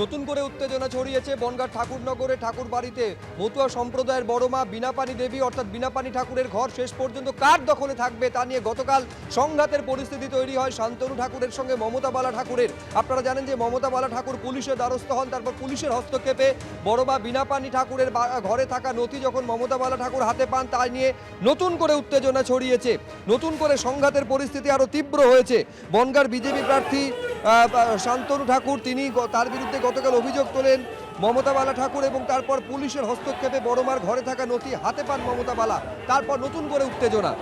নতুন করে উত্তেজনা ছড়িয়েছে বনগাঁ ঠাকুরনগরে ঠাকুর বাড়িতে মতুয়া সম্প্রদায়ের বড় মা বিনাপানি দেবী অর্থাৎ বিনাপানি ঠাকুরের ঘর শেষ পর্যন্ত কার দখলে থাকবে তা নিয়ে গতকাল সংঘাতের পরিস্থিতি তৈরি হয় শান্তনু ঠাকুরের সঙ্গে মমতা বালা ঠাকুরের। আপনারা জানেন যে মমতা বালা ঠাকুর পুলিশের দ্বারস্থ হন, তারপর পুলিশের হস্তক্ষেপে বড় মা বিনাপানি ঠাকুরের ঘরে থাকা নথি যখন মমতা বালা ঠাকুর হাতে পান তা নিয়ে নতুন করে উত্তেজনা ছড়িয়েছে। নতুন করে সংঘাতের পরিস্থিতি আরও তীব্র হয়েছে। বনগাঁর বিজেপি প্রার্থী শান্তনু ঠাকুর, তিনি তার বিরুদ্ধে গতকাল অভিযোগ তোলেন মমতা বালা ঠাকুর এবং তারপর পুলিশের হস্তক্ষেপে বড়মার ঘরে থাকা নথি, হাতে পান মমতা বালা, তারপর নতুন করে উত্তেজনা।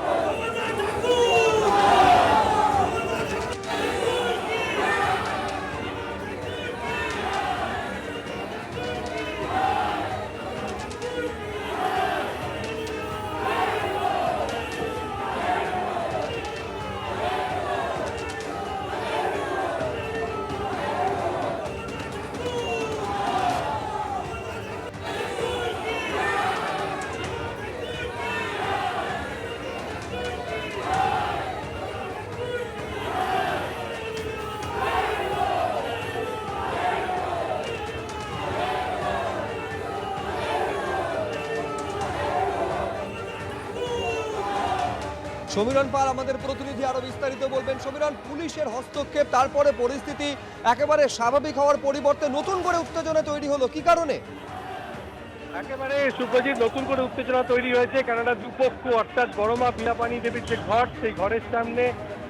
সমীরণ পাল, আমাদের প্রতিনিধি আরও বিস্তারিত বলবেন। সমীরণ, পুলিশের হস্তক্ষেপ, তারপরে পরিস্থিতি একেবারে স্বাভাবিক হওয়ার পরিবর্তে নতুন করে উত্তেজনা তৈরি হলো, কি কারণে? একেবারে সুপ্রজিৎ নতুন করে উত্তেজনা তৈরি হয়েছে। কেননা দুপক্ষ, অর্থাৎ গরমা বিনাপানি দেবীর যে ঘর, সেই ঘরের সামনে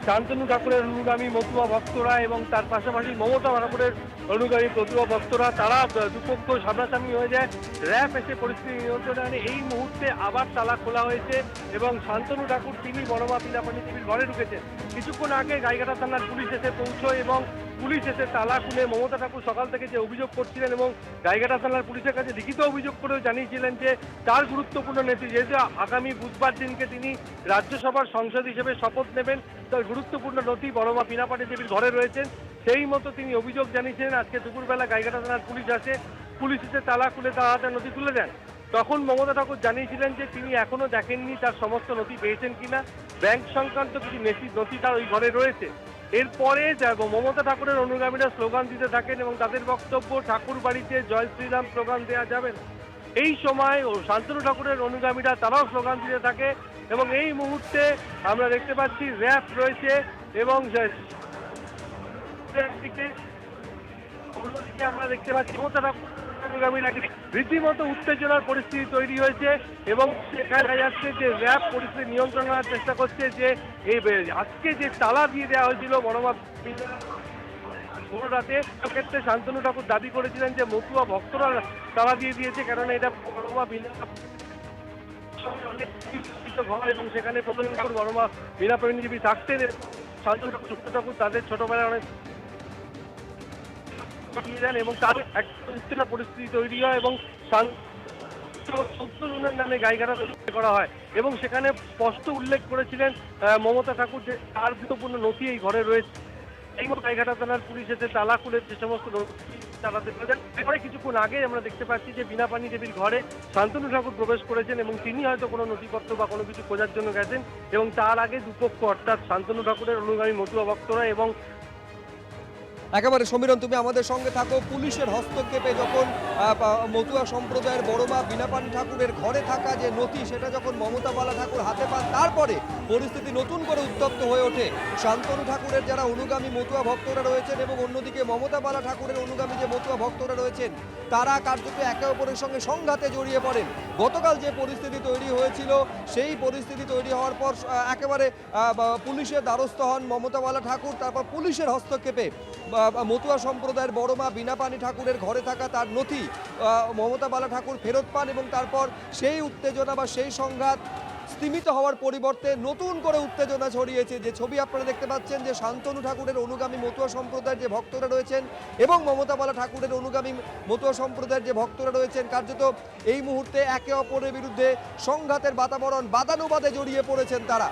শান্তনু ঠাকুরের অনুগামী মতুয়া ভক্তরা এবং তার পাশাপাশি মমতা ঠাকুরের অনুগামী মতুয়া ভক্তরা, তারা দুপক্ষ সামনাসামনি হয়ে যায়। র্যাব এসে পরিস্থিতি নিয়ন্ত্রণে আনে। এই মুহূর্তে আবার তালা খোলা হয়েছে এবং শান্তনু ঠাকুর তিনি বড়মা বিনাপানি দেবীর ঘরে ঢুকেছেন। কিছুক্ষণ আগে গাইঘাটা থানার পুলিশ এসে পৌঁছয় এবং পুলিশ এসে তালা খুলে মমতা ঠাকুর সকাল থেকে যে অভিযোগ করছিলেন এবং গাইঘাটা থানার পুলিশের কাছে লিখিত অভিযোগ করেও জানিয়েছিলেন যে তার গুরুত্বপূর্ণ নেত্রী যেহেতু আগামী বুধবার দিনকে তিনি রাজ্যসভার সংসদ হিসেবে শপথ নেবেন তার গুরুত্বপূর্ণ নথি বড়মা পিনাপাটি দেবীর ঘরে রয়েছেন। সেই মতো তিনি অভিযোগ জানিয়েছেন, আজকে দুপুরবেলা গাইঘাটা থানার পুলিশ আসে, পুলিশ এসে তালা খুলে তার হাতে নথি তুলে দেন। তখন মমতা ঠাকুর জানিয়েছিলেন যে তিনি এখনও দেখেননি তার সমস্ত নথি পেয়েছেন কিনা। ব্যাংক সংক্রান্ত কিছু নথি নথি তার ওই ঘরে রয়েছে। এরপরে মমতা ঠাকুরের অনুগামীরা স্লোগান দিতে থাকেন এবং তাদের বক্তব্য, ঠাকুর বাড়িতে জয় শ্রীরাম স্লোগান দেওয়া যাবে এই সময় শান্তনু ঠাকুরের অনুগামীরা তারাও স্লোগান দিতে থাকে। এবং এই মুহূর্তে আমরা দেখতে পাচ্ছি র্যাপ রয়েছে এবং আমরা দেখতে পাচ্ছি। রীতিমতো উত্তেজনার পরিস্থিতি তৈরি হয়েছে এবং দেখা যাচ্ছে যে র্যাব পরিস্থিতি নিয়ন্ত্রণ করার চেষ্টা করছে যে এই আজকে যে তালা দিয়ে দেওয়া হয়েছিল বড়মা ভোর রাতে ক্ষেত্রে শান্তনু ঠাকুর দাবি করেছিলেন যে মতুয়া ভক্তরা তালা দিয়ে দিয়েছে, কেননা এটা বড়মা বিনা এবং সেখানে প্রথম ঠাকুর বড়মা বিনা পরিণীজীবী থাকতেন শান্তনু ঠাকুর সুপ্ত ঠাকুর তাদের ছোটবেলায় অনেক দেন এবং তার পরিস্থিতি তৈরি হয় এবং শান্ত সত্তর জনের নামে গাইঘাটা তৈরি করা হয় এবং সেখানে স্পষ্ট উল্লেখ করেছিলেন মমতা ঠাকুর যে তার গুরুত্বপূর্ণ নথি এই ঘরে রয়েছে। এই মতো গাইঘাটা থানার পুলিশ এসে তালা খুলে যে সমস্ত চালাতে পারেন এরপরে কিছুক্ষণ আগে আমরা দেখতে পাচ্ছি যে বিনা পানি দেবীর ঘরে শান্তনু ঠাকুর প্রবেশ করেছেন এবং তিনি হয়তো কোনো নথিপত্র বা কোনো কিছু খোঁজার জন্য গেছেন এবং তার আগে দুপক্ষ অর্থাৎ শান্তনু ঠাকুরের অনুগামী মতুয়া ভক্তরা এবং একেবারে সমীরণ, তুমি আমাদের সঙ্গে থাকো। পুলিশের হস্তক্ষেপে যখন মতুয়া সম্প্রদায়ের বড়মা বিনাপানি ঠাকুরের ঘরে থাকা যে নথি, সেটা যখন মমতা বালা ঠাকুর হাতে পান, তারপরে পরিস্থিতি নতুন করে উত্তপ্ত হয়ে ওঠে। শান্তনু ঠাকুরের যারা অনুগামী মতুয়া ভক্তরা রয়েছেন এবং অন্যদিকে মমতা বালা ঠাকুরের অনুগামী যে মতুয়া ভক্তরা রয়েছেন, তারা কার্যত একে অপরের সঙ্গে সংঘাতে জড়িয়ে পড়েন। গতকাল যে পরিস্থিতি তৈরি হয়েছিল, সেই পরিস্থিতি তৈরি হওয়ার পর একেবারে পুলিশের দ্বারস্থ হন মমতা বালা ঠাকুর, তারপর পুলিশের হস্তক্ষেপে মতুয়া সম্প্রদায়ের বড়মা বিনাপানি ঠাকুরের ঘরে থাকা তার নথি মমতা বালা ঠাকুর ফেরত পান এবং তারপর সেই উত্তেজনা বা সেই সংঘাত স্তীমিত হওয়ার পরিবর্তে নতুন করে উত্তেজনা ছড়িয়েছে। যে ছবি আপনারা দেখতে পাচ্ছেন যে শান্তনু ঠাকুরের অনুগামী মতুয়া সম্প্রদায়ের যে ভক্তরা রয়েছেন এবং মমতা বালা ঠাকুরের অনুগামী মতুয়া সম্প্রদায়ের যে ভক্তরা রয়েছেন, কার্যত এই মুহূর্তে একে অপরের বিরুদ্ধে সংঘাতের বাতাবরণ, বাদানুবাদে জড়িয়ে পড়েছেন তারা।